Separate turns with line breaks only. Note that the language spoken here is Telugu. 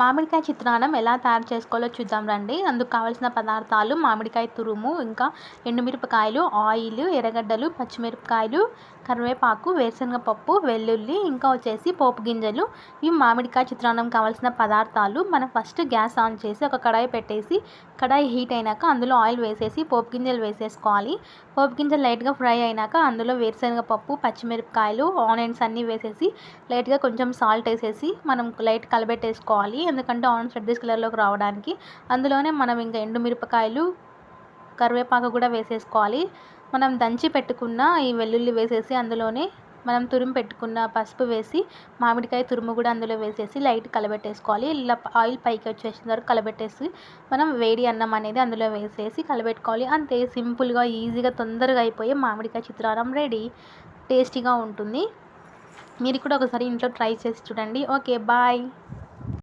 మామిడికాయ చిత్రాన్నం ఎలా తయారు చేసుకోవాలో చూద్దాం రండి. అందుకు కావాల్సిన పదార్థాలు మామిడికాయ తురుము ఇంకా ఎండుమిరపకాయలు ఆయిల్ ఎర్రగడ్డలు పచ్చిమిరపకాయలు కరివేపాకు వేరుశనగ పప్పు వెల్లుల్లి ఇంకా వచ్చేసి పోపు గింజలు. ఇవి మామిడికాయ చిత్రాన్నం కావాల్సిన పదార్థాలు మనం ఫస్ట్ గ్యాస్ ఆన్ చేసి ఒక కడాయి పెట్టేసి కడాయి హీట్ అయినాక అందులో ఆయిల్ వేసేసి పోపు గింజలు వేసేసుకోవాలి. పోపు గింజలు లైట్గా ఫ్రై అయినాక అందులో వేరుశనగ పప్పు పచ్చిమిరపకాయలు ఆనియన్స్ అన్నీ వేసేసి లైట్గా కొంచెం సాల్ట్ వేసేసి మనం లైట్ కలబెట్టేసుకోవాలి. ఎందుకంటే ఆనియన్స్ దిస్ కలర్లోకి రావడానికి. అందులోనే మనం ఇంకా ఎండుమిరపకాయలు కరివేపాకు కూడా వేసేసుకోవాలి. మనం దంచి పెట్టుకున్న ఈ వెల్లుల్లి వేసేసి అందులోనే మనం తురుము పెట్టుకున్న పసుపు వేసి మామిడికాయ తురుము కూడా అందులో వేసేసి లైట్ కలబెట్టేసుకోవాలి. ఇలా ఆయిల్ పైకి వచ్చేసిన వరకు కలబెట్టేసి మనం వేడి అన్నం అనేది అందులో వేసేసి కలబెట్టుకోవాలి. అంతే సింపుల్గా ఈజీగా తొందరగా అయిపోయే మామిడికాయ చిత్రాన్నం రెడీ. టేస్టీగా ఉంటుంది. మీరు కూడా ఒకసారి ఇంట్లో ట్రై చేసి చూడండి. Okay bye.